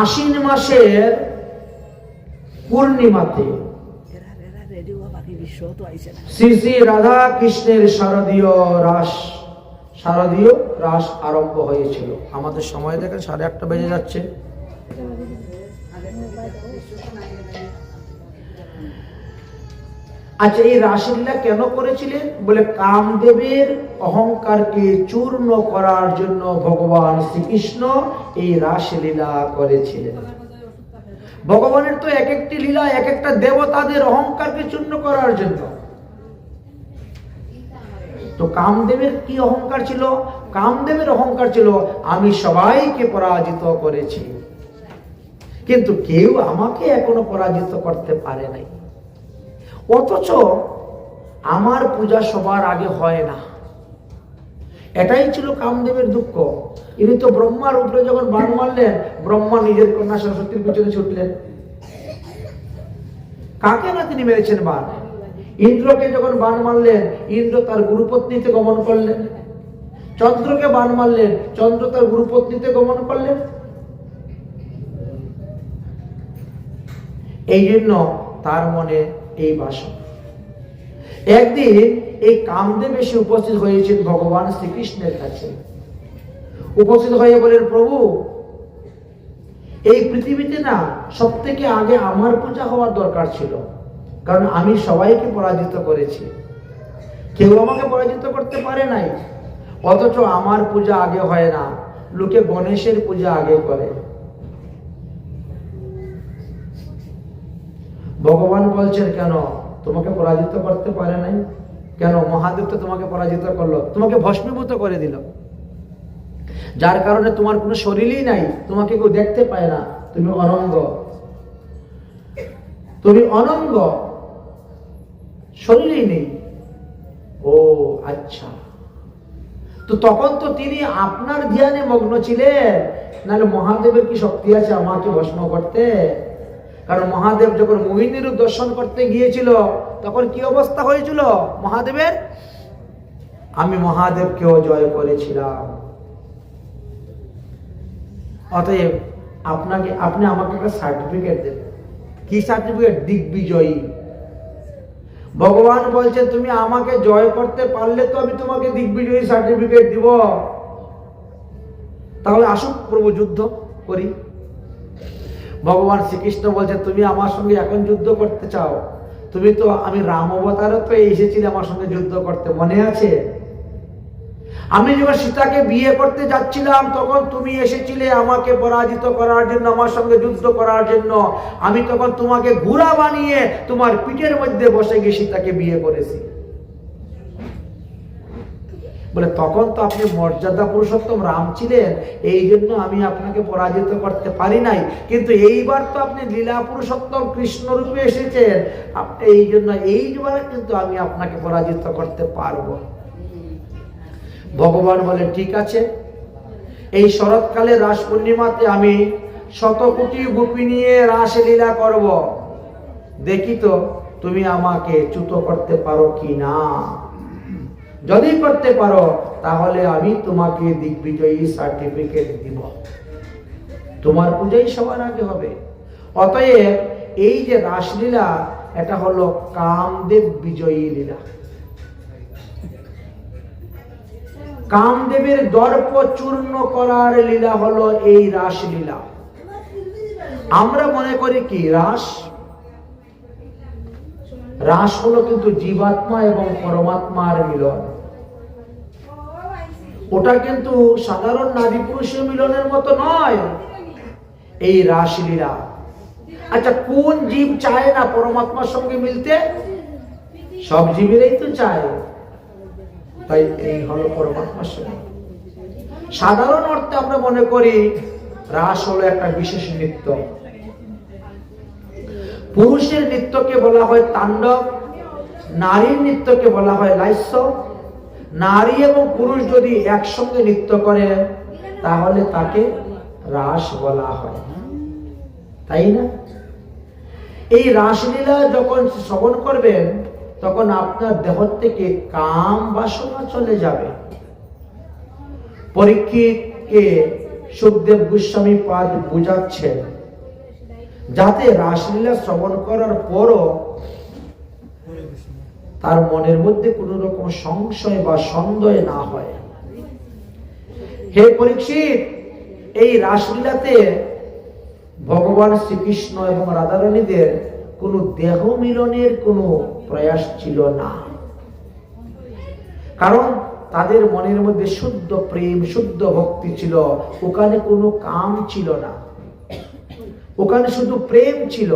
আশ্বিন মাসের পূর্ণিমাতে শ্রী শ্রী রাধা কৃষ্ণের শারদীয় রাস শারদীয় রাস আরম্ভ হয়েছিল। আমাদের সময় দেখেন, সাড়ে আটটা বেজে যাচ্ছে। আচ্ছা এই রাসলীলা কেন করেছিলেন? বলে কামদেবের অহংকারকে চূর্ণ করার জন্য ভগবান শ্রীকৃষ্ণ এই রাসলীলা করেছিলেন। ভগবানের তো এক একটি লীলা এক একটা দেবতাদের অহংকারকে চূর্ণ করার জন্য। তো কামদেবের কি অহংকার ছিল? কামদেবের অহংকার ছিল, আমি সবাইকে পরাজিত করেছি। কিন্তু কেউ আমাকে এখনও পরাজিত করতে পারে নাই। অথচ আমার পূজা সবার আগে হয় না। এটাই ছিল কামদেবের দুঃখ। ইনি তো ব্রহ্মার উপরে যখন বাণ মারলেন, ব্রহ্মা নিজের কন্যা সরস্বতীর পিছনে ছুটলেন। কাকে না তিনি মেরেছেন বাণ? ইন্দ্রকে যখন বাণ মারলেন, ইন্দ্র তার গুরুপত্নীতে গমন করলেন। চন্দ্রকে বাণ মারলেন, চন্দ্র তার গুরুপত্নীতে গমন করলেন। এই জন্য তার মনে এই বাসনা একদিন এই কামদেব এসে উপস্থিত হয়েছেন ভগবান শ্রীকৃষ্ণের কাছে। উপস্থিত হয়ে বলেন, প্রভু, এই পৃথিবীতে না সব থেকে আগে আমার পূজা হওয়ার দরকার ছিল। কারণ আমি সবাইকে পরাজিত করেছি। কেউ আমাকে পরাজিত করতে পারে নাই, অথচ আমার পূজা আগে হয় না। লোকে গণেশের পূজা আগে করে। ভগবান বলছেন, কেন? তোমাকে পরাজিত করতে পারে নাই? কেন? মহাদেব তো তোমাকে পরাজিত করল। তোমাকে ভস্মীভূত করে দিল। যার কারণে তোমার কোনো শরীরই নাই। তোমাকে কেউ দেখতে পায় না। তুমি অনঙ্গ। তুমি অনঙ্গ। শরীরই নেই। ও আচ্ছা। তো তখন তো তিনি আপনার ধ্যানে মগ্ন ছিলেন। নাহলে মহাদেবের কি শক্তি আছে আমাকে ভস্ম করতে? কারণ মহাদেব যখন মোহিনী রূপ দর্শন করতে গিয়েছিল, তখন কি অবস্থা হয়েছিল? মহাদেবের? আমি মহাদেবকেও জয় করেছিলাম। অতএব আপনাকে, আপনি আমাকে একটা সার্টিফিকেট দেবেন। কি সার্টিফিকেট দিগ্বিজয়ী। ভগবান বলছে তুমি আমাকে জয় করতে পারলে তো আমি তোমাকে দিগ্বিজয়ী সার্টিফিকেট দিব। তাহলে আসুক প্রভু যুদ্ধ করি। ভগবান শ্রীকৃষ্ণ বলছে, তুমি আমার সঙ্গে এখন যুদ্ধ করতে চাও। তুমি তো, আমি রাম অবতারও তো এসেছিলে আমার সঙ্গে যুদ্ধ করতে, মনে আছে? আমি যখন সীতাকে বিয়ে করতে যাচ্ছিলাম, তখন তুমি এসেছিলে আমাকে পরাজিত করার জন্য, আমার সঙ্গে যুদ্ধ করার জন্য। আমি তখন তোমাকে ঘোড়া বানিয়ে তোমার পিঠের মধ্যে বসে গিয়ে সীতাকে বিয়ে করেছি। বলে, তখন তো আপনি মর্যাদা পুরুষোত্তম রাম ছিলেন, এই জন্য আমি আপনাকে পরাজিত করতে পারি নাই। কিন্তু এইবার তো আপনি লীলা পুরুষোত্তম কৃষ্ণ রূপে এসেছেন। এই জন্য এইবার কিন্তু আমি আপনাকে পরাজিত করতে পারব। ভগবান বলে, ঠিক আছে। এই শরৎকালে রাস পূর্ণিমাতে আমি শত কোটি গোপী নিয়ে রাসলীলা করব। দেখি তো, তুমি আমাকে চ্যুত করতে পারো কি না? যদি করতে পারো, তাহলে আমি তোমাকে দিগ্বিজয়ী সার্টিফিকেট দিব। তোমার পূজাই সবার আগে হবে। অতএব এই যে রাসলীলা, এটা হলো কামদেব বিজয়ী লীলা। কামদেবের দর্প চূর্ণ করার লীলা হলো এই রাসলীলা। আমরা মনে করি কি, রাস? রাস হলো কিন্তু জীবাত্মা এবং পরমাত্মার মিলন। ওটা কিন্তু সাধারণ নারী পুরুষের মিলনের মতো নয়। এই রাসলীলা আচ্ছা কোন জীব চায় না পরমাত্মার সঙ্গে মিলতে? সব জীবেরই তো চায়। তাই এই হলো পরমাত্মার সঙ্গে। সাধারণ অর্থে আমরা মনে করি, রাস হলো একটা বিশেষ নৃত্য। পুরুষের নৃত্যকে বলা হয় তাণ্ডব, নারীর নৃত্যকে বলা হয় লাস্য নারী এবং পুরুষ যদি একসঙ্গে নৃত্য করে, তাহলে তাকে রাস বলা হয়। তাই না? এই রাসলীলা যখন শ্রবণ করবেন, তখন আপনার দেহ থেকে কাম বাসনা চলে যাবে। পরীক্ষিতকে সুখদেব গোস্বামী পাদ বুঝাচ্ছেন, যাতে রাসলীলা শ্রবণ করার পরও তার মনের মধ্যে কোন রকম সংশয় বা সন্দেহ না হয়। হে পরীক্ষিত, এই রাসলীলাতে ভগবান শ্রীকৃষ্ণ এবং রাধারানীদের কোনো দেহ মিলনের কোনো প্রয়াস ছিল না। কারণ তাদের মনের মধ্যে শুদ্ধ প্রেম, শুদ্ধ ভক্তি ছিল, ওখানে কোনো কাম ছিল না। ওখানে শুধু প্রেম ছিল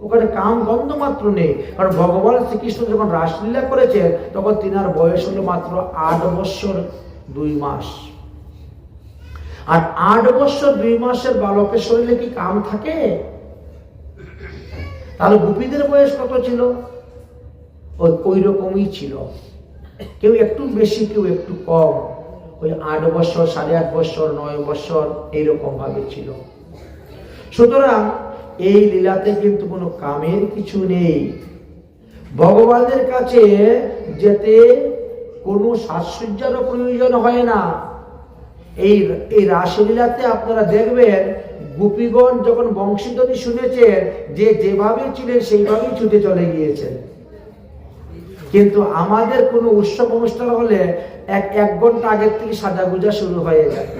ওখানে কাম গন্ধ মাত্র নেই। কারণ ভগবান শ্রীকৃষ্ণ যখন রাসলীলা করেছে তখন তিনার বয়স হলো মাত্র আট বছর দুই মাস। আর আট বছর দুই মাসের বালকের শরীরে কি কাম থাকে? তাহলে গোপীদের বয়স কত ছিল? ওই রকমই ছিল। কেউ একটু বেশি, কেউ একটু কম। ওই আট বছর সাড়ে আট বছর নয় বছর এইরকম ভাবে ছিল। সুতরাং এই লীলাতে কিন্তু কোনো কামের কিছু নেই। ভগবানের কাছে যেতে কোনো সাজসজ্জারও প্রয়োজন হয় না। এই এই রাসলীলাতে আপনারা দেখবেন, গোপীগণ যখন বংশীধ্বনি শুনেছেন, যে যেভাবে ছিলেন সেইভাবেই ছুটে চলে গিয়েছেন। কিন্তু আমাদের কোনো উৎসব অনুষ্ঠান হলে এক এক ঘণ্টা আগের থেকে সাজা গুজা শুরু হয়ে যায়।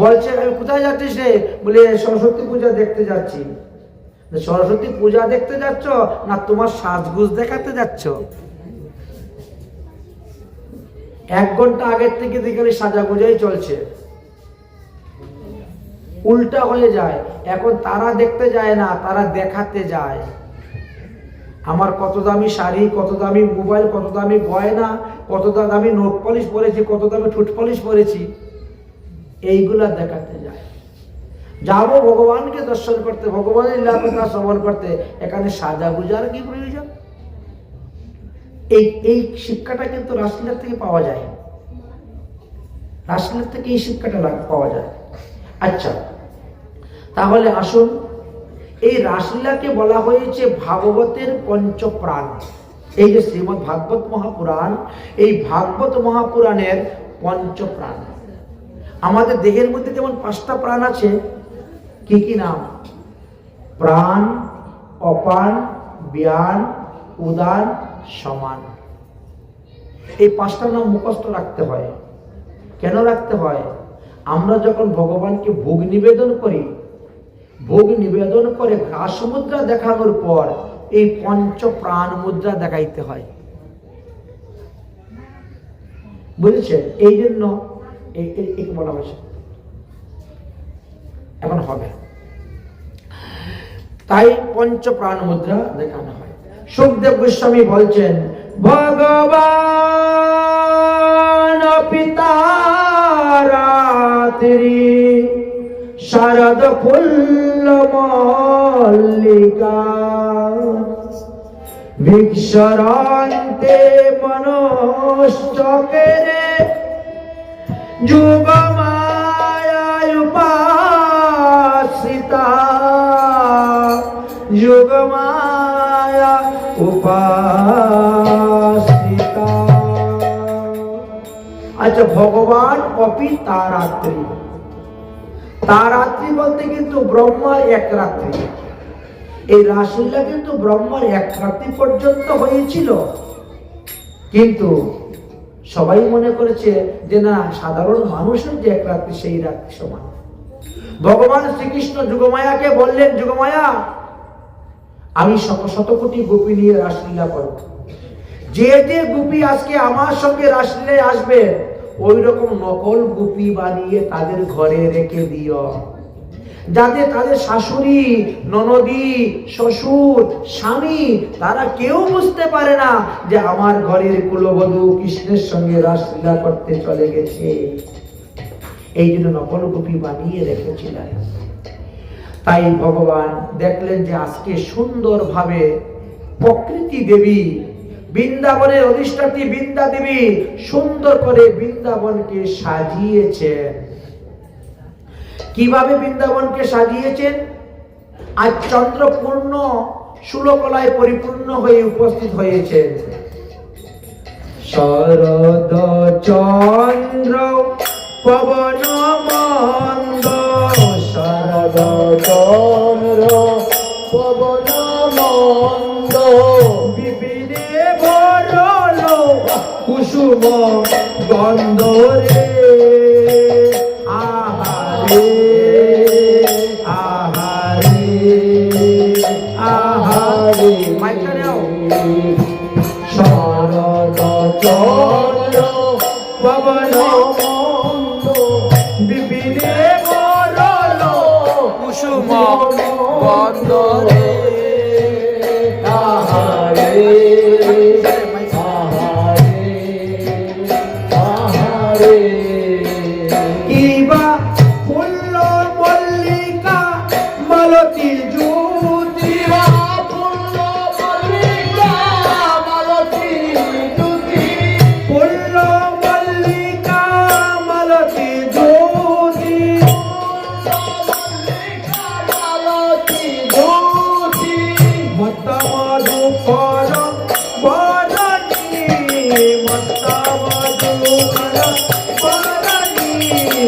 বলছে কোথায় যাচ্ছিস রে? বলে সরস্বতী পূজা দেখতে যাচ্ছি। সরস্বতী পূজা দেখতে যাচ্ছ না তোমার সাজগুজ দেখাতে যাচ্ছ? এক ঘণ্টা আগের থেকে দেখে সাজা গোজাই চলছে, উল্টা হয়ে যায়। এখন তারা দেখতে যায় না, তারা দেখাতে যায়। আমার কত দামি শাড়ি, কত দামি মোবাইল, কত দামি গয়না, কত দামি নোট পলিশ পরেছি, কত দামি ঠোঁট পলিশ পরেছি। এইগুলা দেখাতে যায়। যাব ভগবানকে দর্শন করতে, ভগবানের লীলা কথা শ্রবণ করতে। এখানে সাজা গুজার কি প্রয়োজন? এই এই শিক্ষাটা কিন্তু রাসলীলার থেকে পাওয়া যায়। রাসলীলার থেকে এই শিক্ষাটা পাওয়া যায়। আচ্ছা তাহলে আসুন, এই রাসলীলাকে বলা হয়েছে ভাগবতের পঞ্চপ্রাণ। এই যে শ্রীমৎ ভাগবত মহাপুরাণ, এই ভাগবত মহাপুরাণের পঞ্চপ্রাণ। আমাদের দেহের মধ্যে যেমন পাঁচটা প্রাণ আছে, কি কি নাম? প্রাণ, অপান জ্ঞান উদান, সমান। এই পাঁচটা নাম মুখস্থ রাখতে হয়। কেন রাখতে হয়? আমরা যখন ভগবানকে ভোগ নিবেদন করি, ভোগ নিবেদন করে ঘাস মুদ্রা দেখানোর পর এই পঞ্চ প্রাণ মুদ্রা দেখাইতে হয়। বুঝেছেন? এই জন্য একে বলা হয়েছে এখন হবে। তাই পঞ্চ প্রাণ মুদ্রা দেখানো হয়। সুখদেব গোস্বামী বলছেন, ভগবান পিতা শারদ ফুল্ল মল্লিকা ভিক্ষরান্তে মনোশ্চকেরে যুগমায় উপাসিতা যুগমায়া উপাসিতা। আচ্ছা ভগবান অপি তারাত্রি। তারাত্রি বলতে কিন্তু ব্রহ্মার এক রাত্রি। এই রাসলীলা কিন্তু ব্রহ্মার এক রাত্রি পর্যন্ত হয়েছিল। কিন্তু সবাই মনে করেছে যে না, সাধারণ মানুষের যে এক রাত্রি, সেই রাত্রি সমান। ভগবান শ্রীকৃষ্ণ যুগমায়াকে বললেন, যুগমায়া, আমি শত শত কোটি গোপী নিয়ে রাসলীলা করব। যে যে গোপী আজকে আমার সঙ্গে রাসলীলায় আসবে ওই রকম নকল গোপী বানিয়ে তাদের ঘরে রেখে দিও। যাতে তাদের শাশুড়ি, ননদী, শ্বশুর, স্বামী, তারা কেউ বুঝতে পারে না যে আমার ঘরের কুলবধূ কৃষ্ণের সঙ্গে রাসলীলা করতে চলে গেছে। এই জন্য নকল গোপী বানিয়ে রেখেছিলেন। তাই ভগবান দেখলেন যে আজকে সুন্দরভাবে প্রকৃতি দেবী বৃন্দাবনের অধিষ্ঠাত্রী বৃন্দা দেবী সুন্দর করে বৃন্দাবনকে সাজিয়েছেন। কীভাবে বৃন্দাবনকে সাজিয়েছেন? আজ চন্দ্রপূর্ণ সুলকলায় পরিপূর্ণ হয়ে উপস্থিত হয়েছেন। শরদ চন্দ্র, পবন মন্দ, শরদ চন্দ্র, পবন মন্দ, বিপিনে ভরল কুসুম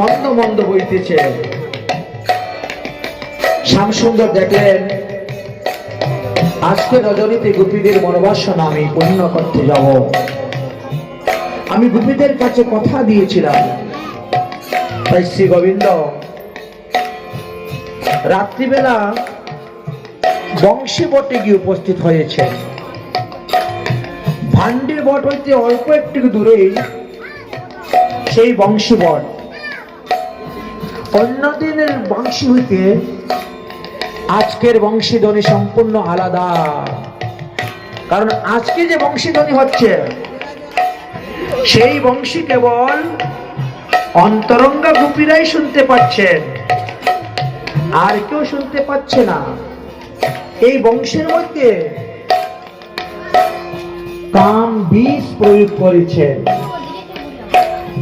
মন্দ মন্দ বইতেছে। শ্যামসুন্দর দেখলেন, আজকে রজনীতে গোপীদের মনোবাসনা আমি পূর্ণ করতে যাব। আমি গোপীদের কাছে কথা দিয়েছিলাম। তাই শ্রী গোবিন্দ, রাত্রিবেলা বংশী বটে গিয়ে উপস্থিত হয়েছে। ভান্ডের বট হইতে অল্প একটু দূরে সেই বংশী বট। অন্য দিনের বংশী হইতে আজকের বংশীধ্বনি সম্পূর্ণ আলাদা। কারণ আজকে যে বংশীধ্বনি হচ্ছে, সেই বংশী কেবল অন্তরঙ্গা গোপীরাই শুনতে পাচ্ছেন, আর কেউ শুনতে পাচ্ছে না। এই বংশের মধ্যে কাম বিষ প্রয়োগ করেছেন।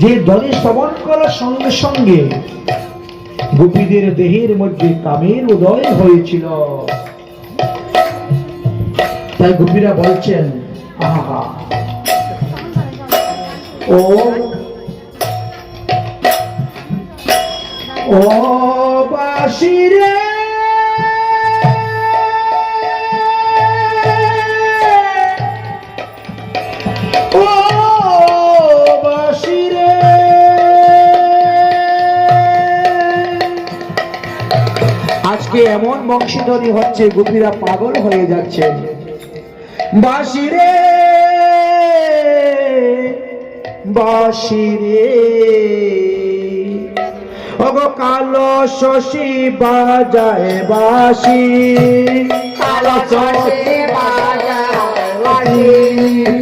যে ধ্বনি শ্রবণ করার সঙ্গে সঙ্গে গোপীদের দেহের মধ্যে কামের উদয় হয়েছিল। তাই গোপীরা বলছেন আহা ও ও বাসিরে আজকে এমন বংশীধ্বনি হচ্ছে গোপীরা পাগল হয়ে যাচ্ছে। বাসিরে বাসি রে। ওগো কালো শশী বাজায় বাসি কালো বাজায়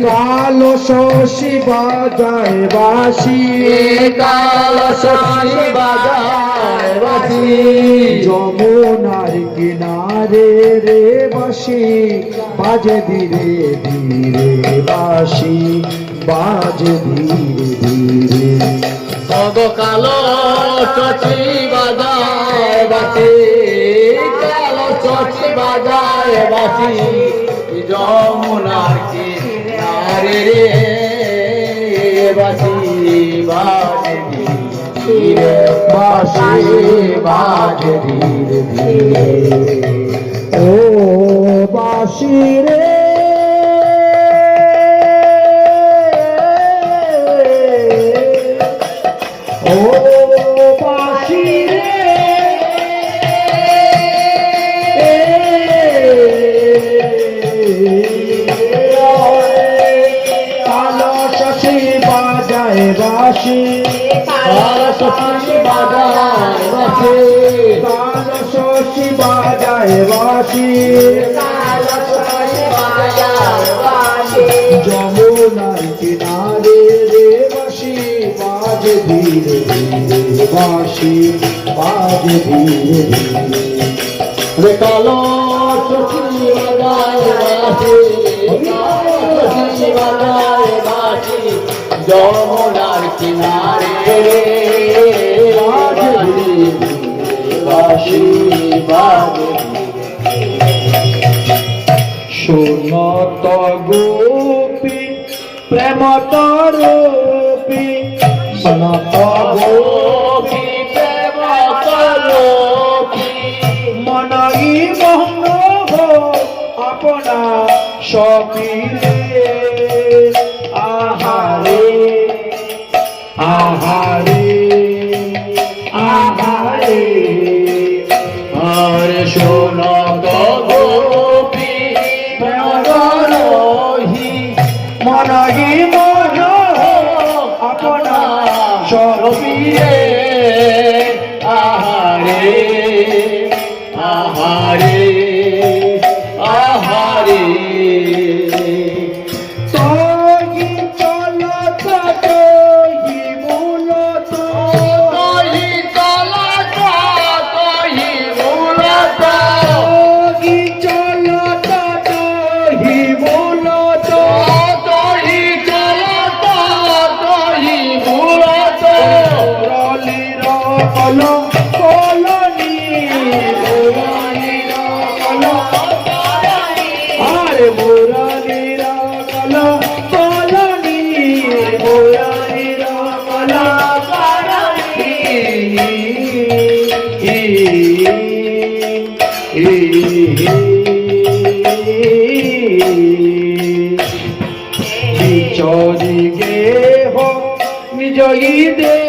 কালো শশী বাজায় বাসি কালো চষে বাজায় বাঁশি যমুনার কিনারে রে বাসি। বাজে ধীরে ধীরে বাসি। বাজে ধীরে ধীরে। ওগো কালো চষি বাজায় বাঁশি কালো চষি বাজায় বাঁশি যমুনার কিনারে রে বাঁশি বাজে ধীরে বসে বাজে ধীরে ধীরে। ও বাসি বাসি বাঁশি। যমুনার কিনারে রে বাসি বাজে ধীরে ধীরে বাসি বাজে ধীরে ধীরে। রে কালো বাঁশি যমুনার কিনারে বাজে বাঁশি, বাজে সুনত গোপী প্রেম তরূপী সনত গোপী প্রেম কলোপী মনাই মহন হো আপনা আহারে আহারে। বিচরি গেহ নিজ দেহ বিচরি গে